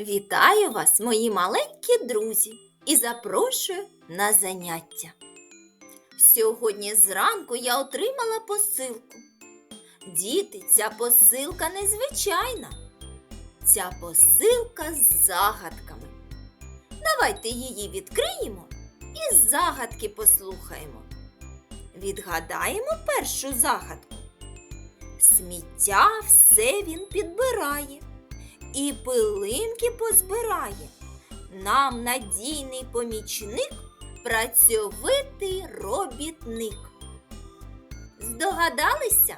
Вітаю вас, мої маленькі друзі, і запрошую на заняття. Сьогодні зранку я отримала посилку. Діти, ця посилка незвичайна. Ця посилка з загадками. Давайте її відкриємо і загадки послухаємо. Відгадаємо першу загадку. Сміття все він підбирає і пилинки позбирає. Нам надійний помічник, працьовитий робітник. Здогадалися?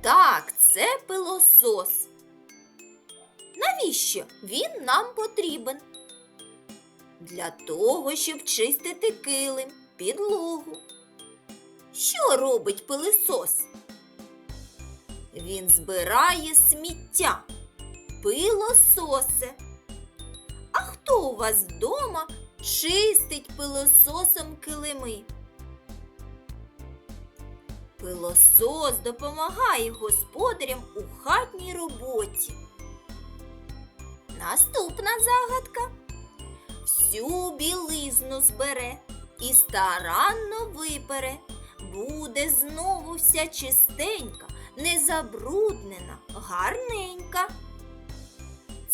Так, це пилосос. Навіщо він нам потрібен? Для того, щоб чистити килим, підлогу. Що робить пилисос? Він збирає сміття пилососе. А хто у вас вдома чистить пилососом килими? Пилосос допомагає господарям у хатній роботі. Наступна загадка. Всю білизну збере і старанно випере. Буде знову вся чистенька, незабруднена, гарненька.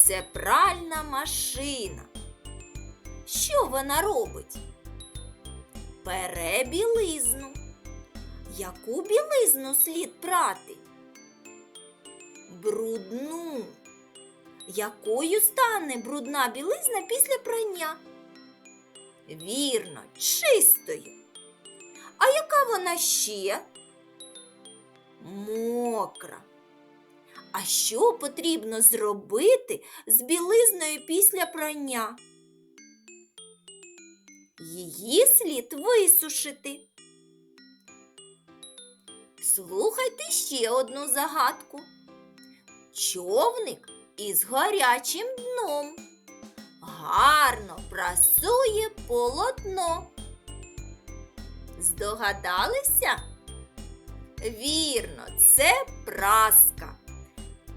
Це пральна машина. Що вона робить? Пере білизну. Яку білизну слід прати? Брудну. Якою стане брудна білизна після прання? Вірно, чистою. А яка вона ще? Мокра. А що потрібно зробити з білизною після прання? Її слід висушити. Слухайте ще одну загадку. Човник із гарячим дном. Гарно прасує полотно. Здогадалися? Вірно, це праска.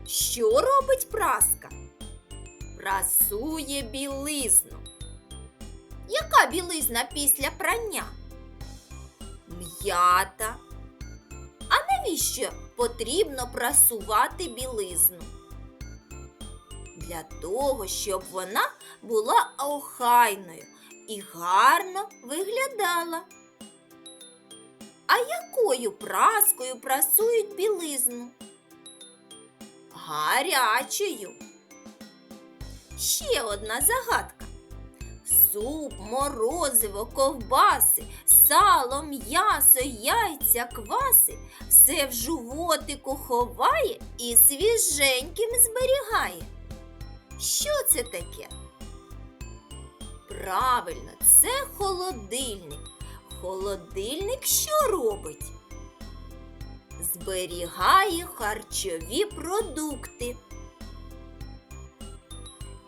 Що робить праска? Прасує білизну. Яка білизна після прання? М'ята. А навіщо потрібно прасувати білизну? Для того, щоб вона була охайною і гарно виглядала. А якою праскою прасують білизну? Гарячою. Ще одна загадка. Суп, морозиво, ковбаси, сало, м'ясо, яйця, кваси все в животику ховає і свіженьким зберігає. Що це таке? Правильно, це холодильник. Холодильник що робить? Зберігає харчові продукти.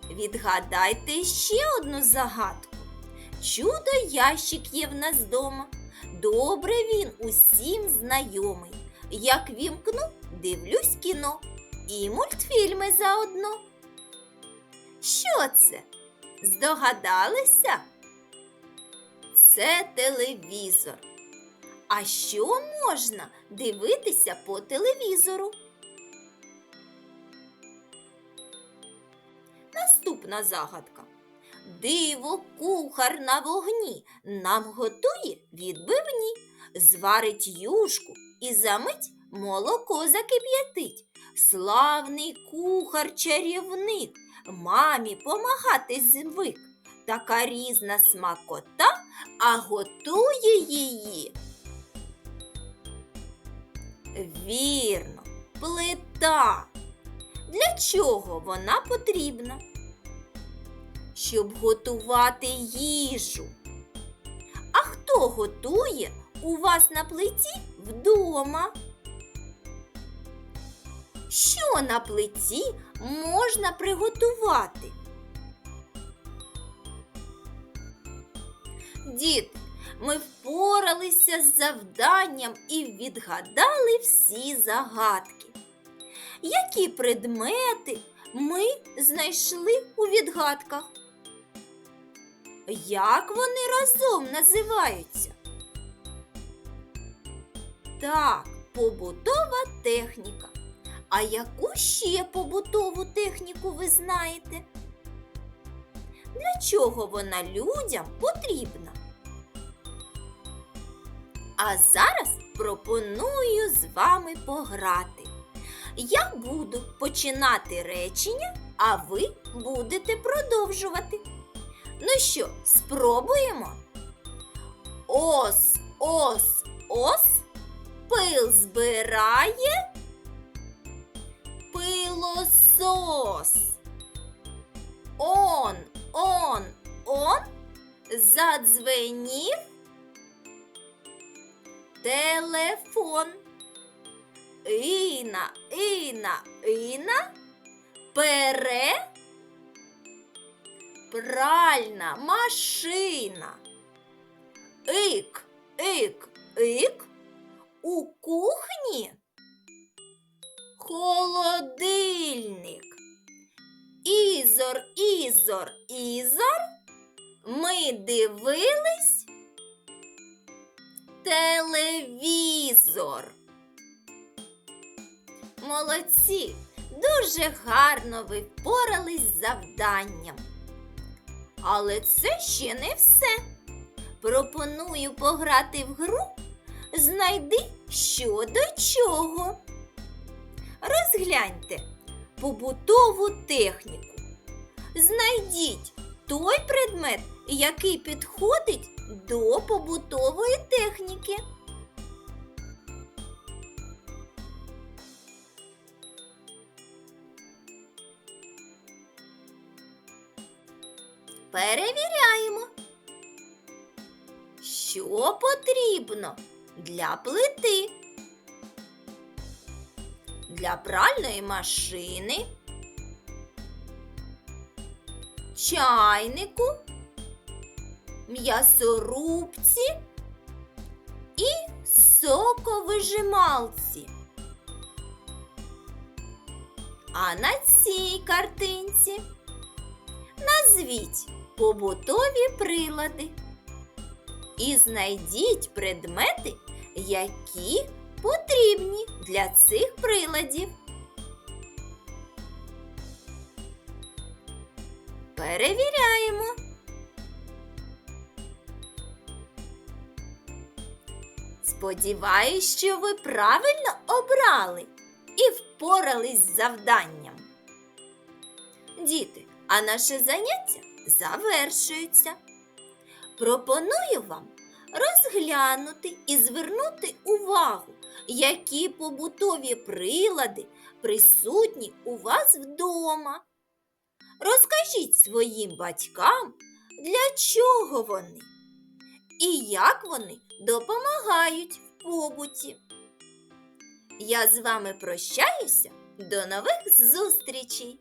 Відгадайте ще одну загадку. Чудо ящик є в нас вдома. Добре він усім знайомий. Як вімкну, дивлюсь кіно і мультфільми заодно. Що це? Здогадалися? Це телевізор. А що можна дивитися по телевізору? Наступна загадка. Диво кухар на вогні нам готує відбивні, зварить юшку і замить молоко закип'ятить. Славний кухар чарівник, мамі помагати звик. Така різна смакота, а готує її. Вірно, плита. Для чого вона потрібна? Щоб готувати їжу. А хто готує у вас на плиті вдома? Що на плиті можна приготувати? Діти, ми впоралися з завданням і відгадали всі загадки. Які предмети ми знайшли у відгадках. Як вони разом називаються? Так, побутова техніка. А яку ще побутову техніку ви знаєте? Для чого вона людям потрібна? А зараз пропоную з вами пограти. Я буду починати речення, а ви будете продовжувати. Ну що, спробуємо? Ос, ос, ос, пил збирає пилосос. Он, он, он задзвенів телефон. Іна, Іна, Іна пере пральна машина. Ик, ик, ик у кухні холодильник. Ізор, ізор, ізор. Ми дивились телевізор. Молодці! Дуже гарно ви впорались з завданням. Але це ще не все. Пропоную пограти в гру. Знайди, що до чого. Розгляньте побутову техніку. Знайдіть той предмет, який підходить до побутової техніки. Перевіряємо. Що потрібно для плити? Для пральної машини, чайнику, м'ясорубці і соковижималці. А на цій картинці назвіть побутові прилади і знайдіть предмети, які потрібні для цих приладів. Перевіряємо. Сподіваюсь, що ви правильно обрали і впорались з завданням. Діти, а наше заняття завершується. Пропоную вам розглянути і звернути увагу, які побутові прилади присутні у вас вдома. Розкажіть своїм батькам, для чого вони і як вони допомагають в побуті. Я з вами прощаюся. До нових зустрічей!